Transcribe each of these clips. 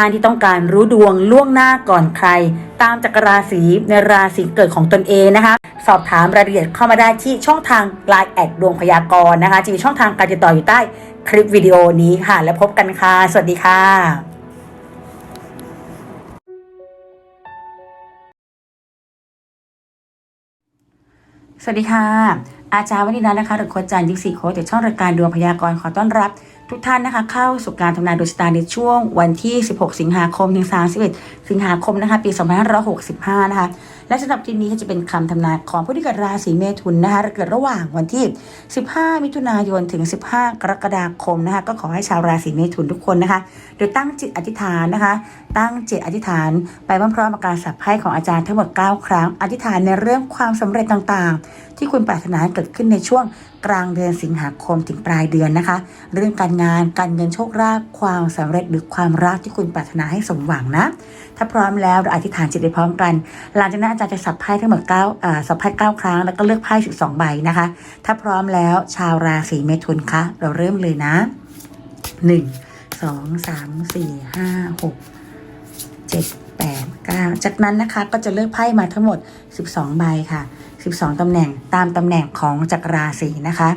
ท่านที่ต้องการรู้ดวงล่วงหน้าก่อนใคร ตามจักรราศีในราศีเกิดของตนเองนะคะ สอบถามรายละเอียดเข้ามาได้ที่ช่องทาง Line แอดดวงพยากรณ์นะคะจะมีช่องทางการติดต่ออยู่ใต้คลิปวิดีโอนี้ค่ะ แล้วพบกันค่ะ สวัสดีค่ะสวัสดีค่ะ อาจารย์วันิดานะคะหรือโคจันยิกสีโคจากช่องรายการดวงพยากรณ์ขอต้อนรับ ทุกท่านนะคะเข้าสู่การทำนายดวงชะตาในช่วงวันที่ 16 สิงหาคมถึง 31 สิงหาคมนะคะ ปี 2565 นะคะ และสำหรับคลิปนี้ก็จะเป็นคำทำนายของผู้ที่เกิดราศีเมถุนนะคะเกิดระหว่างวันที่ 15 มิถุนายนถึง 15 กรกฎาคมนะคะก็ขอให้ชาวราศีเมถุนทุกคนนะคะโดยตั้งจิตอธิษฐานนะคะ ตั้งจิตอธิษฐาน ไปพร้อมๆกับการสับไพ่ของอาจารย์ทั้งหมด 9 ครั้ง อธิษฐานในเรื่องความสำเร็จต่างๆ ที่คุณปรารถนาเกิดขึ้นในช่วงกลางเดือนสิงหาคมถึงปลายเดือนนะคะ เรื่องการงานการเงินโชคลาภความสำเร็จหรือความรักที่คุณปรารถนาให้สมหวังนะ ถ้าพร้อมแล้วเราอธิษฐานจิตไปพร้อมกันหลังจากนั้นอาจารย์จะสับไพ่ทั้งหมด9อ่าสับไพ่9ครั้ง แล้วก็เลือกไพ่12ใบนะคะ ถ้าพร้อมแล้วชาวราศีเมถุนคะ เราเริ่มเลยนะ1 2 3 4 5 6 7 8 9จากนั้นนะคะก็จะเลือกไพ่มาทั้งหมด 12 ใบค่ะ 12 ตำแหน่งตามตำแหน่งของจักรราศีนะคะ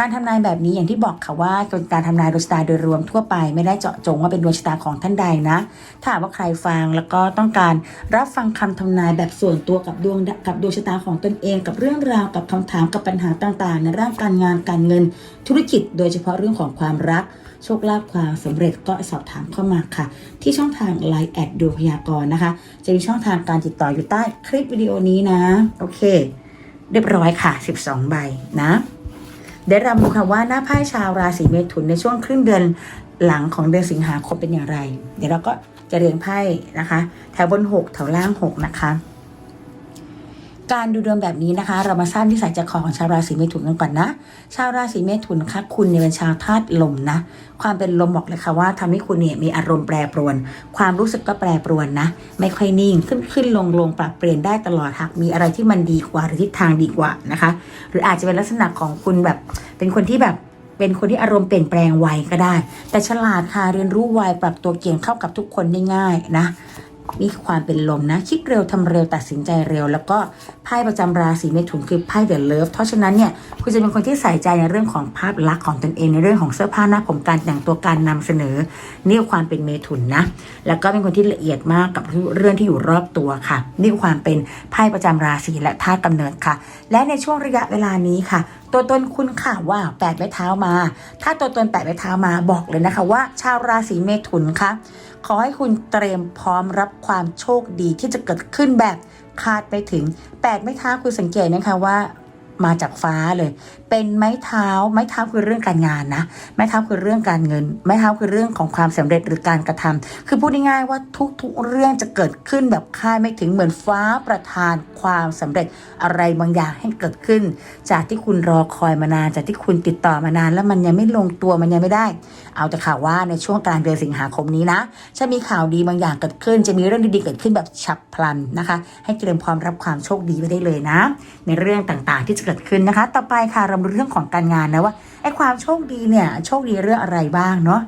การทำนายแบบนี้อย่างที่บอกค่ะว่าการทำนายดวงชะตาโดยรวมทั่วไปไม่ได้เจาะจงว่าเป็นดวงชะตาของท่านใดนะ ถ้าหากว่าใครฟังแล้วก็ต้องการรับฟังคำทำนายแบบส่วนตัวกับดวงกับดวงชะตาของตนเอง กับเรื่องราวกับคำถามกับปัญหาต่างๆในเรื่องการงานการเงิน ธุรกิจ โดยเฉพาะเรื่องของความรักโชคลาภความสำเร็จก็สอบถามเข้ามาค่ะ ที่ช่องทาง Line แอดดูพยากรณ์นะคะ จะมีช่องทางการติดต่ออยู่ใต้คลิปวิดีโอนี้นะ โอเค เรียบร้อยค่ะ 12 ใบนะ เดี๋ยวเราดูค่ะว่าหน้าไพ่ชาวราศีเมถุนในช่วงครึ่งเดือนหลังของเดือนสิงหาคมเป็นอย่างไร เดี๋ยวเราก็จะเรียงไพ่นะคะ แถวบน 6 แถวล่าง 6 นะคะ การดูดวงแบบนี้นะคะ เรามาทราบนิสัยใจคอของชาวราศีเมถุนกันก่อนนะ ชาวราศีเมถุนคะคุณเนี่ยเป็นชาวธาตุลมนะ ความเป็นลมบอกเลยค่ะว่าทำให้คุณเนี่ยมีอารมณ์แปรปรวน ความรู้สึกก็แปรปรวนนะ ไม่ค่อยนิ่งขึ้นขึ้นลงลงปรับเปลี่ยนได้ตลอดหากมีอะไรที่มันดีกว่าหรือทิศทางดีกว่านะคะ หรืออาจจะเป็นลักษณะของคุณแบบ เป็นคนที่แบบเป็นคนที่อารมณ์เปลี่ยนแปลงไวก็ได้ แต่ฉลาดค่ะเรียนรู้ไวปรับตัวเก่งเข้ากับทุกคนได้ง่ายนะ นี่ความเป็นลมนะ คิดเร็วทำเร็วตัดสินใจเร็ว แล้วก็ไพ่ประจำราศีเมถุนคือไพ่เดอะเลิฟเพราะฉะนั้นเนี่ยคุณจะเป็นคนที่ใส่ใจในเรื่องของภาพลักษณ์ของตนเองในเรื่องของเสื้อผ้าหน้าผมการแต่งตัวการนำเสนอนี่ความเป็นเมถุนนะ แล้วก็เป็นคนที่ละเอียดมากกับเรื่องที่อยู่รอบตัวค่ะ นี่ความเป็นไพ่ประจำราศีและธาตุกำเนิดค่ะ และในช่วงระยะเวลานี้ค่ะ ตัวตนคุณค่ะว่าแปดไม้เท้ามา ถ้าตัวตนแปดไม้เท้ามาบอกเลยนะคะว่า ชาวราศีเมถุนค่ะ ขอให้คุณเตรียมพร้อมรับความโชคดีที่จะเกิดขึ้นแบบคาดไปถึงแปดไม่ท้าคุณสังเกตนะคะว่ามาจากฟ้าเลยเป็นไม้เท้า ไม้เท้าคือเรื่องการงานนะ ไม้เท้าคือเรื่องการเงิน ไม้เท้าคือเรื่องของความสำเร็จหรือการกระทำคือพูดง่ายๆว่าทุกๆเรื่องจะเกิดขึ้นแบบคาดไม่ถึงเหมือนฟ้าประทานความสำเร็จอะไรบางอย่างให้เกิดขึ้น จากที่คุณรอคอยมานาน จากที่คุณติดต่อมานาน แล้วมันยังไม่ลงตัวมันยังไม่ได้ เอาแต่ข่าวว่าในช่วงกลางเดือนสิงหาคมนี้นะ จะมีข่าวดีบางอย่างเกิดขึ้น จะมีเรื่องดีๆเกิดขึ้นแบบฉับพลันนะคะ ให้เตรียมพร้อมรับความโชคดีไว้ได้เลยนะ ในเรื่องต่างๆที่จะเกิดขึ้นนะคะ ต่อไปค่ะเรามาดูเรื่องของการงานนะว่าไอ้ความโชคดีเนี่ยโชคดีเรื่องอะไรบ้างเนาะ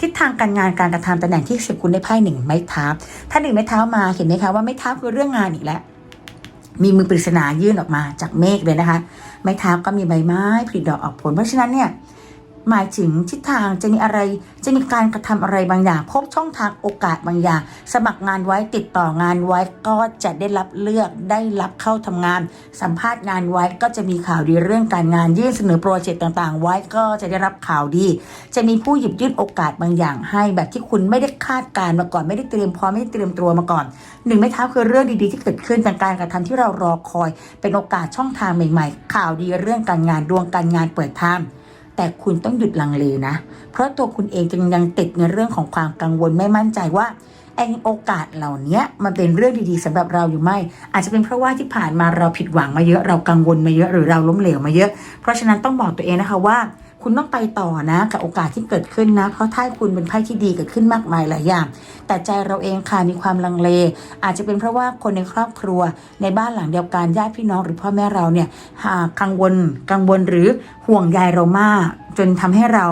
ทิศทางการงานการกระทำตำแหน่งที่สิบคุณได้ไพ่หนึ่งไม้เท้าถ้าหนึ่งไม้เท้ามาเห็นไหมคะว่าไม้เท้าคือเรื่องงานอีกแล้วมีมือปริศนายื่นออกมาจากเมฆเลยนะคะ ไม้เท้าก็มีใบไม้ผลิดอกออกผล เพราะฉะนั้นเนี่ย หมายถึงทิศทางจะมีอะไร จะมีการกระทำอะไรบางอย่าง พบช่องทางโอกาสบางอย่าง สมัครงานไว้ติดต่องานไว้ก็จะได้รับเลือกได้รับเข้าทำงาน สัมภาษณ์งานไว้ก็จะมีข่าวดีเรื่องการงานยื่นเสนอโปรเจกต์ต่างๆ ไว้ก็จะได้รับข่าวดี จะมีผู้หยิบยื่นโอกาสบางอย่าง ให้แบบที่คุณไม่ได้คาดการณ์มาก่อนไม่ได้เตรียมพร้อมไม่ได้เตรียมตัวมาก่อนหนึ่งไม้เท้าคือเรื่องดีๆที่เกิดขึ้นเป็นการกระทำที่เรารอคอย เป็นโอกาสช่องทางใหม่ ๆ ข่าวดีเรื่องการงานดวงการงานเปิดทาง แต่คุณต้องหยุดลังเลนะ เพราะตัวคุณเองจึงยังติดในเรื่องของความกังวลไม่มั่นใจว่าไอโอกาสเหล่านี้มันเป็นเรื่องดีๆสำหรับเราอยู่ไหมอาจจะเป็นเพราะว่าที่ผ่านมาเราผิดหวังมาเยอะเรากังวลมาเยอะหรือเราล้มเหลวมาเยอะ เพราะฉะนั้นต้องบอกตัวเองนะคะว่า คุณต้องไปต่อนะกับโอกาสที่เกิดขึ้นนะ เพราะถ้าคุณเป็นไพ่ที่ดีเกิดขึ้นมากมายหลายอย่าง แต่ใจเราเองค่ะมีความลังเล อาจจะเป็นเพราะว่าคนในครอบครัว ในบ้านหลังเดียวกันญาติพี่น้องหรือพ่อแม่เราเนี่ยหากังวลกังวลหรือห่วงใยเรามาก จนทำให้เรา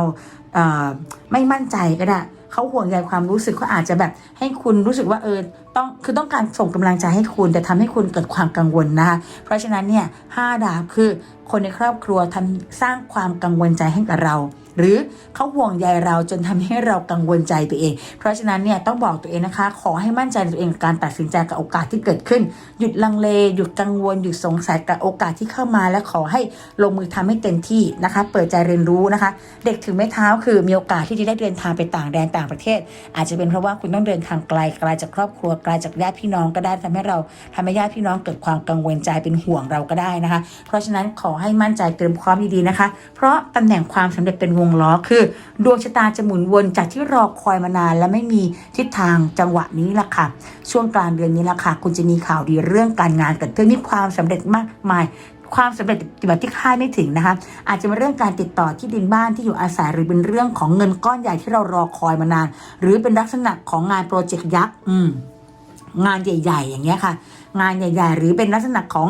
ไม่มั่นใจก็ได้ เขาห่วงใยความรู้สึกเขาอาจจะแบบให้คุณรู้สึกว่าเออต้องคือต้องการส่งกำลังใจให้คุณแต่ทำให้คุณเกิดความกังวลนะคะเพราะฉะนั้นเนี่ยห้าดาบคือคนในครอบครัวทำสร้างความกังวลใจให้กับเรา หรือเขาห่วงใยเราจนทำให้เรากังวลใจตัวเอง เพราะฉะนั้นเนี่ยต้องบอกตัวเองนะคะ ขอให้มั่นใจในตัวเองกับการตัดสินใจกับโอกาสที่เกิดขึ้น หยุดลังเล หยุดกังวลหยุดสงสัยกับโอกาสที่เข้ามา และขอให้ลงมือทำให้เต็มที่นะคะ เปิดใจเรียนรู้นะคะ เด็กถือไม้เท้าคือมีโอกาสที่จะได้เดินทางไปต่างแดนต่างประเทศ อาจจะเป็นเพราะว่าคุณต้องเดินทางไกลไกลจากครอบครัวไกลจากญาติพี่น้องก็ได้ทำให้เราทำให้ญาติพี่น้องเกิดความกังวลใจเป็นห่วงเราก็ได้นะคะ เพราะฉะนั้นขอให้มั่นใจเตรียมพร้อมดีๆนะคะ เพราะตำแหน่งความสำเร็จเป็นวงล้อคือ ดวงชะตาจะหมุนวนจากที่รอคอยมานาน และไม่มีทิศทางจังหวะนี้แหละค่ะ ช่วงกลางเดือนนี้แหละค่ะ คุณจะมีข่าวดีเรื่องการงานเกิดขึ้นมีความสำเร็จมากมายความสำเร็จแบบที่คาดไม่ถึงนะคะ อาจจะเป็นเรื่องการติดต่อที่ดินบ้านที่อยู่อาศัยหรือเป็นเรื่องของเงินก้อนใหญ่ที่เรารอคอยมานาน หรือเป็นลักษณะของงานโปรเจกต์ยักษ์งานใหญ่ ๆ อย่างเงี้ยค่ะ งานใหญ่ ๆ หรือเป็นลักษณะของ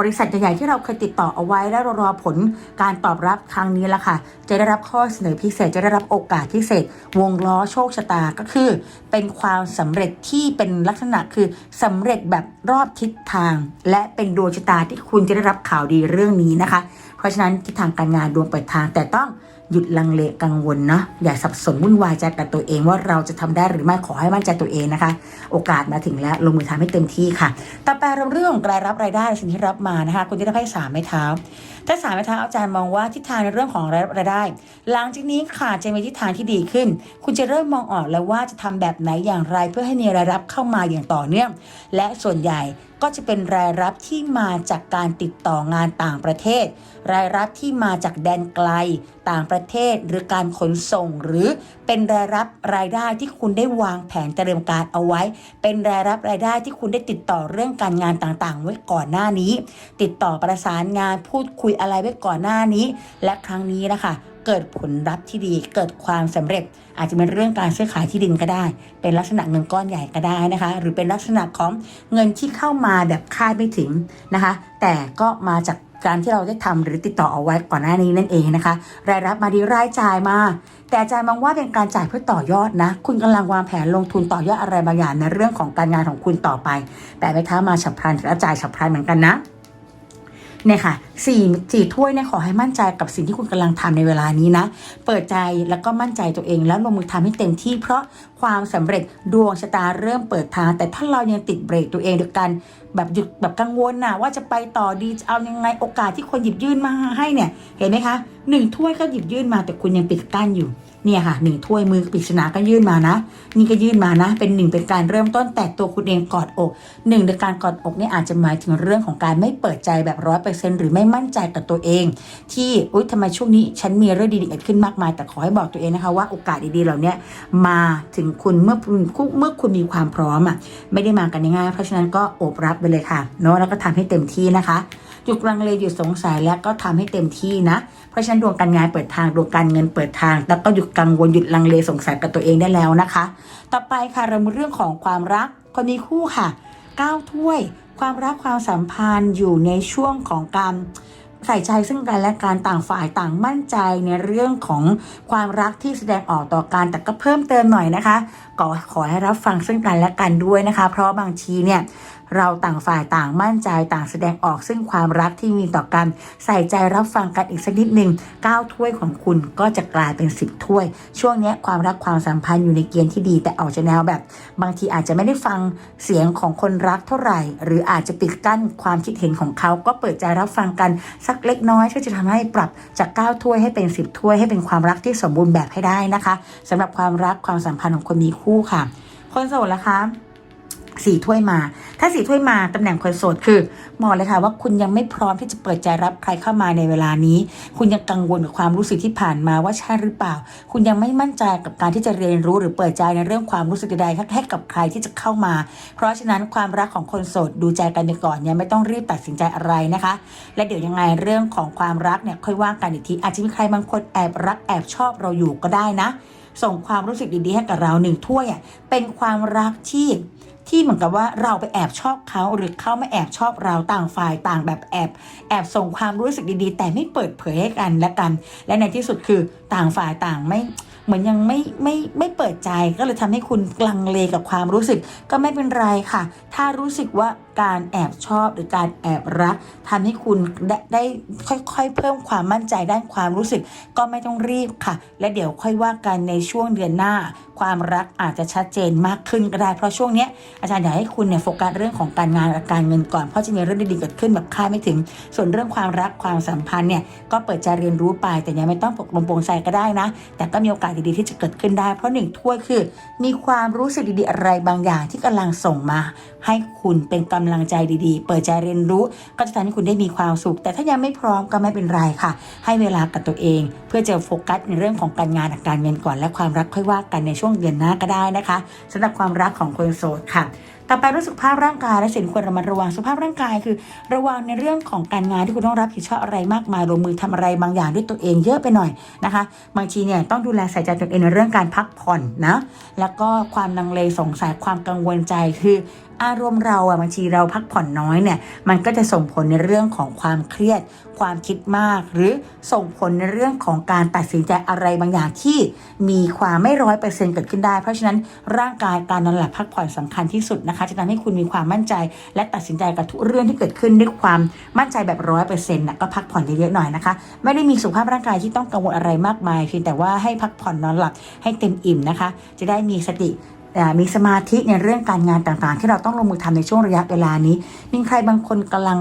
บริษัทใหญ่ๆที่เราเคยติดต่อเอาไว้และรอผลการตอบรับครั้งนี้ละค่ะ จะได้รับข้อเสนอพิเศษ จะได้รับโอกาสพิเศษ วงล้อโชคชะตาก็คือ เป็นความสำเร็จที่เป็นลักษณะคือสำเร็จแบบรอบทิศทาง และเป็นดวงชะตาที่คุณจะได้รับข่าวดีเรื่องนี้นะคะ เพราะฉะนั้นทิศทางการงานดวงเปิดทางแต่ต้อง หยุดลังเลกังวลเนาะอย่าสับสนวุ่นวายใจกับตัวเองว่าเราจะทำได้หรือไม่ขอให้มั่นใจตัวเองนะคะ โอกาสมาถึงแล้วลงมือทำให้เต็มที่ค่ะ ต่อไปเราเรื่องของรายรับรายได้สิ่งที่รับมานะคะคุณจะได้ไพ่สามไม้เท้า ถ้าสามไม้เท้าอาจารย์มองว่าทิศทางในเรื่องของรายรับรายได้ หลังจากนี้ค่ะจะมีทิศทางที่ดีขึ้น คุณจะเริ่มมองออกแล้วว่าจะทำแบบไหนอย่างไรเพื่อให้มีรายรับเข้ามาอย่างต่อเนื่อง และส่วนใหญ่ก็จะเป็นรายรับที่มาจากการติดต่องานต่างประเทศ รายรับที่มาจากแดนไกล ต่างประเทศ หรือการขนส่งหรือเป็นรายรับรายได้ที่คุณได้วางแผนเตรียมการเอาไว้ เป็นรายรับรายได้ที่คุณได้ติดต่อเรื่องการงานต่างๆ ไว้ก่อนหน้านี้ ติดต่อประสานงานพูดคุยอะไรไว้ก่อนหน้านี้ และครั้งนี้นะคะเกิดผลลัพธ์ที่ดี เกิดความสำเร็จ อาจจะเป็นเรื่องการซื้อขายที่ดินก็ได้ เป็นลักษณะเงินก้อนใหญ่ก็ได้นะคะ หรือเป็นลักษณะของเงินที่เข้ามาแบบคาดไม่ถึงนะคะ แต่ก็มาจาก การที่เราได้ทำหรือติดต่อเอาไว้ก่อนหน้านี้นั่นเองนะคะ รายรับมาดีรายจ่ายมา แต่อาจารย์มองว่าเป็นการจ่ายเพื่อต่อยอดนะ คุณกำลังวางแผนลงทุนต่อยอดอะไรบางอย่างในเรื่องของการงานของคุณต่อไป แต่ไม่ท้ามาฉับพลันและจ่ายฉับพลันเหมือนกันนะ เนี่ยค่ะสี่สี่ถ้วยเนี่ยขอให้มั่นใจกับสิ่งที่คุณกำลังทำในเวลานี้นะ เปิดใจแล้วก็มั่นใจตัวเองแล้วลงมือทำให้เต็มที่เพราะความสำเร็จดวงชะตาเริ่มเปิดทาง แต่ถ้าเรายังติดเบรกตัวเองด้วยกันแบบหยุดแบบกังวลนะว่าจะไปต่อดีจะเอายังไงโอกาสที่คนหยิบยื่นมาให้เนี่ย เห็นไหมคะหนึ่งถ้วยก็หยิบยื่นมาแต่คุณยังปิดกั้นอยู่ เนี่ยค่ะหนึ่งถ้วยมือปริศนาก็ยื่นมานะ นี่ก็ยื่นมานะ เป็นหนึ่งเป็นการเริ่มต้นแต่ตัวคุณเองกอดอกหนึ่งในการกอดอกเนี่ยอาจจะหมายถึงเรื่องของการไม่เปิดใจแบบร้อยเปอร์เซ็นต์หรือไม่มั่นใจกับตัวเอง ที่อุ้ยทำไมช่วงนี้ฉันมีเรื่องดีๆเกิดขึ้นมากมาย แต่ขอให้บอกตัวเองนะคะว่าโอกาสดีๆเหล่านี้มาถึงคุณเมื่อคุณเมื่อคุณมีความพร้อมอะไม่ได้มากันง่ายๆเพราะฉะนั้นก็โอบรับไปเลยค่ะเนาะแล้วก็ทำให้เต็มที่นะคะ หยุดลังเลหยุดสงสัยแล้วก็ทำให้เต็มที่นะ เพราะฉะนั้นดวงการงานเปิดทางดวงการเงินเปิดทาง แล้วก็หยุดกังวลหยุดลังเลสงสัยกับตัวเองได้แล้วนะคะ ต่อไปค่ะเรามาเรื่องของความรักคนมีคู่ค่ะก้าวถ้วย ความรักความสัมพันธ์อยู่ในช่วงของการใส่ใจซึ่งกันและการต่างฝ่ายต่างมั่นใจในเรื่องของความรักที่แสดงออกต่อกันแต่ก็เพิ่มเติมหน่อยนะคะก็ขอให้รับฟังซึ่งกันและกันด้วยนะคะ เพราะบางทีเนี่ย เราต่างฝ่ายต่างมั่นใจต่างแสดงออกซึ่งความรักที่มีต่อกัน ใส่ใจรับฟังกันอีกสักนิดหนึ่งก้าถ้วยของคุณก็จะกลายเป็น 10 ถ้วย ช่วงนี้ความรักความสัมพันธ์อยู่ในเกณฑ์ที่ดีแต่ออกจะแนวแบบ บางทีอาจจะไม่ได้ฟังเสียงของคนรักเท่าไหร่ หรืออาจจะปิดกั้นความคิดเห็นของเขาก็เปิดใจรับฟังกันสักเล็กน้อยที่จะทำให้ปรับจาก 9 ถ้วยให้เป็น 10 ถ้วยให้เป็นความรักที่สมบูรณ์แบบให้ได้นะคะสำหรับความรักความสัมพันธ์ของคนมีคู่ค่ะ คนโสดละคะ สี่ถ้วยมา ถ้าสี่ถ้วยมาตำแหน่งคนโสดคือบอกเลยค่ะว่าคุณยังไม่พร้อมที่จะเปิดใจรับใครเข้ามาในเวลานี้ คุณยังกังวลกับความรู้สึกที่ผ่านมาว่าใช่หรือเปล่า คุณยังไม่มั่นใจกับการที่จะเรียนรู้หรือเปิดใจในเรื่องความรู้สึกใดๆให้กับใครที่จะเข้ามา เพราะฉะนั้นความรักของคนโสดดูใจกันไปก่อนยังไม่ต้องรีบตัดสินใจอะไรนะคะ และเดี๋ยวยังไงเรื่องของความรักเนี่ยค่อยว่ากันอีกทีอาจจะมีใครบางคนแอบรักแอบชอบเราอยู่ก็ได้นะ ส่งความรู้สึกดีๆให้กับเราหนึ่งถ้วยอะเป็นความรักที่ที่เหมือนกับว่าเราไปแอบชอบเขาหรือเขาไม่แอบชอบเราต่างฝ่ายต่างแบบแอบแอบส่งความรู้สึกดีๆ แต่ไม่เปิดเผยให้กันและกัน และในที่สุดคือต่างฝ่ายต่างไม่ เหมือนยังไม่ไม่ไม่เปิดใจก็เลยทำให้คุณกลังเลกับความรู้สึก ก็ไม่เป็นไรค่ะ ถ้ารู้สึกว่าการแอบชอบหรือการแอบรักทำให้คุณได้ได้ค่อยๆ เพิ่มความมั่นใจด้านความรู้สึก ก็ไม่ต้องรีบค่ะ และเดี๋ยวค่อยว่ากันในช่วงเดือนหน้า ความรักอาจจะชัดเจนมากขึ้นก็ได้ เพราะช่วงนี้อาจารย์อยากให้คุณเนี่ยโฟกัสเรื่องของการงานและการเงินก่อน เพราะจะมีเรื่องดีๆเกิดขึ้นแบบคาดไม่ถึง ส่วนเรื่องความรักความสัมพันธ์เนี่ยก็เปิดใจเรียนรู้ไป แต่ยังไม่ต้องปกลงโปรงใจก็ได้นะ แต่ก็มีโอกาสดีๆที่จะเกิดขึ้นได้ เพราะหนึ่งถ้วยคือ มีความรู้สึกดีๆอะไรบางอย่างที่กำลังส่งมา ให้คุณเป็นกำลังใจดีๆ เปิดใจเรียนรู้ ก็จะทำให้คุณได้มีความสุข แต่ถ้ายังไม่พร้อมก็ไม่เป็นไรค่ะ ให้เวลากับตัวเอง เพื่อจะโฟกัสในเรื่องของการงานกับการเงินก่อนและความรักค่อยว่ากันในช่วงเดือนหน้าก็ได้นะคะสำหรับความรักของคนโสดค่ะต่อไปรู้สึกภาพร่างกายและสิ่งควรระมัดระวังสุขภาพร่างกายคือ ระวังในเรื่องของการงานที่คุณต้องรับผิดชอบอะไรมากมายลงมือทำอะไรบางอย่างด้วยตัวเองเยอะไปหน่อยนะคะ บางทีเนี่ยต้องดูแลใส่ใจตัวเองในเรื่องการพักผ่อนนะแล้วก็ความลังเลสงสัยความกังวลใจคือ อารมณ์เราอะบางทีเราพักผ่อนน้อยเนี่ยมันก็จะส่งผลในเรื่องของความเครียด ความคิดมาก หรือส่งผลในเรื่องของการตัดสินใจอะไรบางอย่างที่มีความไม่ร้อยเปอร์เซ็นต์เกิดขึ้นได้ เพราะฉะนั้นร่างกายการนอนหลับพักผ่อนสำคัญที่สุดนะคะจะทำให้คุณมีความมั่นใจ และตัดสินใจกับทุกเรื่องที่เกิดขึ้นด้วยความมั่นใจแบบร้อยเปอร์เซ็นต์นะก็พักผ่อนเยอะๆหน่อยนะคะไม่ได้มีสุขภาพร่างกายที่ต้องกังวลอะไรมากมายเพียงแต่ว่าให้พักผ่อนนอนหลับให้เต็มอิ่มนะคะ จะได้มีสติ มีสมาธิในเรื่องการงานต่างๆ ที่เราต้องลงมือทำในช่วงระยะเวลานี้ มีใครบางคนกำลัง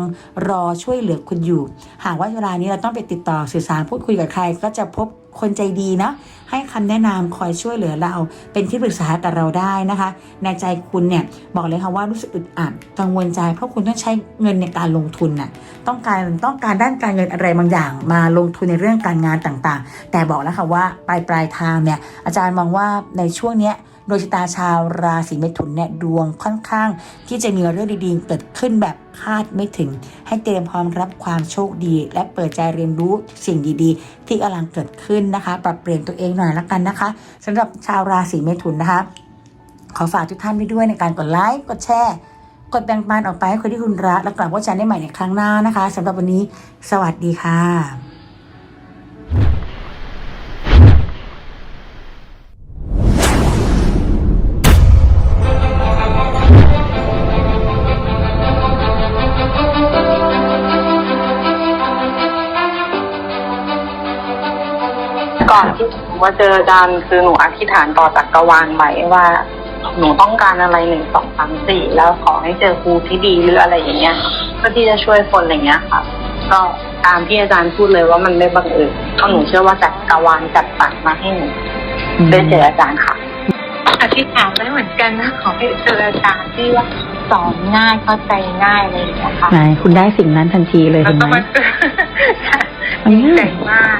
รอช่วยเหลือคุณอยู่ หากว่าเวลานี้เราต้องไปติดต่อสื่อสารพูดคุยกับใคร ก็จะพบคนใจดีนะ ให้คำแนะนำคอยช่วยเหลือเรา เป็นที่ปรึกษากับเราได้นะคะ ในใจคุณเนี่ยบอกเลยค่ะว่ารู้สึกอึดอัดกังวลใจ เพราะคุณต้องใช้เงินในการลงทุนน่ะต้องการต้องการด้านการเงินอะไรบางอย่าง มาลงทุนในเรื่องการงานต่างๆ แต่บอกแล้วค่ะว่าปลายปลายทางเนี่ยอาจารย์มองว่าในช่วงเนี้ย โดยชะตาชาวราศีเมถุนเนี่ยดวงค่อนข้าง ที่จะมีเรื่องดีๆ เกิดขึ้นแบบคาดไม่ถึง ให้เตรียมพร้อมรับความโชคดี และเปิดใจเรียนรู้สิ่งดีๆ ที่กำลังเกิดขึ้นนะคะ ปรับเปลี่ยนตัวเองหน่อยละกันนะคะสำหรับชาวราศีเมถุนนะคะ ขอฝากทุกท่านไว้ด้วยในการกดไลค์กดแชร์กดแบ่งปันออกไปให้คนที่คุณรักและกลับว่าจันได้ใหม่ในครั้งหน้านะคะสำหรับวันนี้ สวัสดีค่ะ อนที่หนูมาเจออาจารย์คือหนูอธิษฐานต่อจักรวาลไว้ว่า หนูต้องการอะไรหนึ่งสองสามสี่แล้วขอให้เจอครูที่ดีหรืออะไรอย่างเงี้ยเพื่อที่จะช่วยคนอะไรเงี้ยค่ะ ก็ตามที่อาจารย์พูดเลยว่ามันไม่บังเอิญเพราะหนูเชื่อว่าจักรวาลจัดสรรมาให้หนูได้เจออาจารย์ค่ะอธิษฐานไว้เหมือนกันนะขอให้เจออาจารย์ที่ว่าสอนง่ายเข้าใจง่ายอะไรอย่างเลยนะคะไหนคุณได้สิ่งนั้นทันทีเลยแล้วเห็นก็ไหมมาเจอมันดีง่าใจยมาก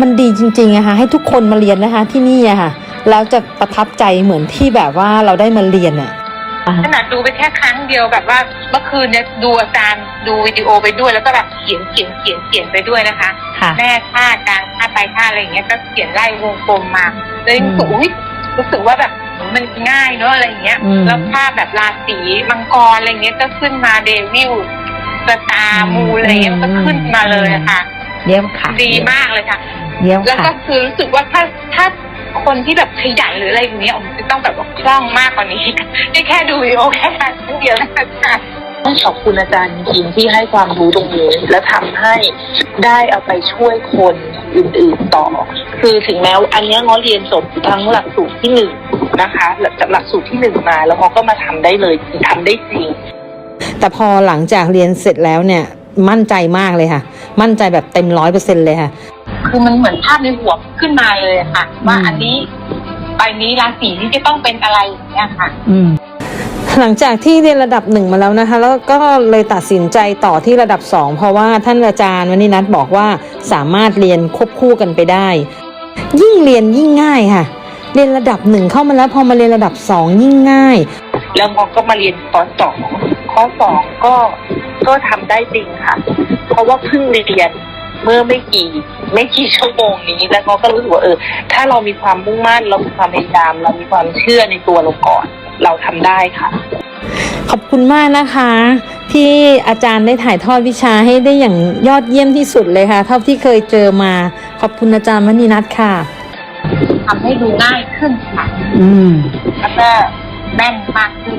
มันดีจริงๆอะค่ะให้ทุกคนมาเรียนนะคะที่นี่อะค่ะแล้วจะประทับใจเหมือนที่แบบว่าเราได้มาเรียนอะขนาดดูไปแค่ครั้งเดียวแบบว่าเมื่อคืนเนี่ยดูอาจารย์ดูวิดีโอไปด้วย แล้วก็แบบเขียนเขียนเขียนเขียนไปด้วยนะคะค่ะแม่ค่ากลางค่าไปค่าอะไรอย่างเงี้ยก็เขียนไล่วงกลมมาเลยรู้สึกอุ้ยรู้สึกว่าแบบมันง่ายเนอะอะไรอย่างเงี้ยอืมแล้วภาพแบบราศีมังกรอะไรเงี้ยก็ขึ้นมาเดวิลสตาร์มูลอะไรเงี้ยมันก็ขึ้นมาเลยอะค่ะเยี่ยมค่ะ ดีมากเลยค่ะ เยี่ยมแล้วค่ะก็คือรู้สึกว่าถ้าถ้าคนที่แบบขยันหรืออะไรอย่างเงี้ยผมจะต้องแบบว่าคล่องมากกว่านี้นี่แค่ดูวิดีโอแค่ครั้งเดียวนะคะ ต้องขอบคุณอาจารย์จริงๆที่ให้ความรู้ตรงนี้ และทำให้ได้เอาไปช่วยคนอื่นๆต่อ คือถึงแม้ว่าอันเนี้ยง้อเรียนจบทั้งหลักสูตรที่หนึ่งนะคะหลักจากหลักสูตรที่หนึ่งมา แล้วเขาก็มาทำได้เลยทำได้จริง แต่พอหลังจากเรียนเสร็จแล้วเนี่ย มั่นใจมากเลยค่ะ มั่นใจแบบเต็มร้อยเปอร์เซ็นเลยค่ะ คือมันเหมือนภาพในหัวขึ้นมาเลยอะค่ะ ว่าอันนี้ใบนี้ราศีนี้จะต้องเป็นอะไรอย่างเงี้ยค่ะ อืมหลังจากที่เรียนระดับหนึ่งมาแล้วนะคะ แล้วก็เลยตัดสินใจต่อที่ระดับสองเพราะว่าท่านอาจารย์วันนี้นัทบอกว่าสามารถเรียนควบคู่กันไปได้ ยิ่งเรียนยิ่งง่ายค่ะ เรียนระดับหนึ่งเข้ามาแล้วพอมาเรียนระดับสองยิ่งง่าย แล้วมอก็มาเรียนคอร์สสอง คอร์สสองก็ก็ทำได้จริงค่ะ เพราะว่าเพิ่งเรียนเมื่อไม่กี่ไม่กี่ชั่วโมงนี้แล้วมอก็รู้สึกว่าเออ ถ้าเรามีความมุ่งมั่นเรามีความพยายาม เรามีความเชื่อในตัวเราก่อน เราทำได้ค่ะ ขอบคุณมากนะคะ ที่อาจารย์ได้ถ่ายทอดวิชาให้ได้อย่างยอดเยี่ยมที่สุดเลยค่ะ เท่าที่เคยเจอมา ขอบคุณอาจารย์มณีนัทค่ะ ทำให้ดูง่ายขึ้นค่ะ อืม แล้วก็แม่นมากขึ้น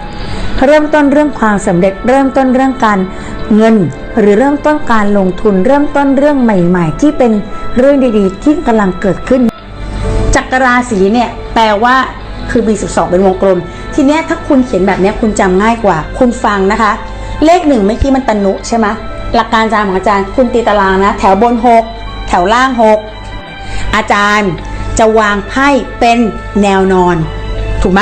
เริ่มต้นเรื่องความสำเร็จ เริ่มต้นเรื่องการเงิน หรือเริ่มต้นการลงทุน เริ่มต้นเรื่องใหม่ ๆ ที่เป็นเรื่องดีๆ ที่กำลังเกิดขึ้น จักรราศีเนี่ยแปลว่าคือมี12 เป็นวงกลม ทีเนี้ยถ้าคุณเขียนแบบเนี้ยคุณจำง่ายกว่า คุณฟังนะคะ เลขหนึ่งเมื่อกี้มันตนุใช่ไหมหลักการจำของอาจารย์คุณตีตารางนะ แถวบน 6 แถวล่าง 6 อาจารย์จะวางไพ่เป็นแนวนอน ถูกไหม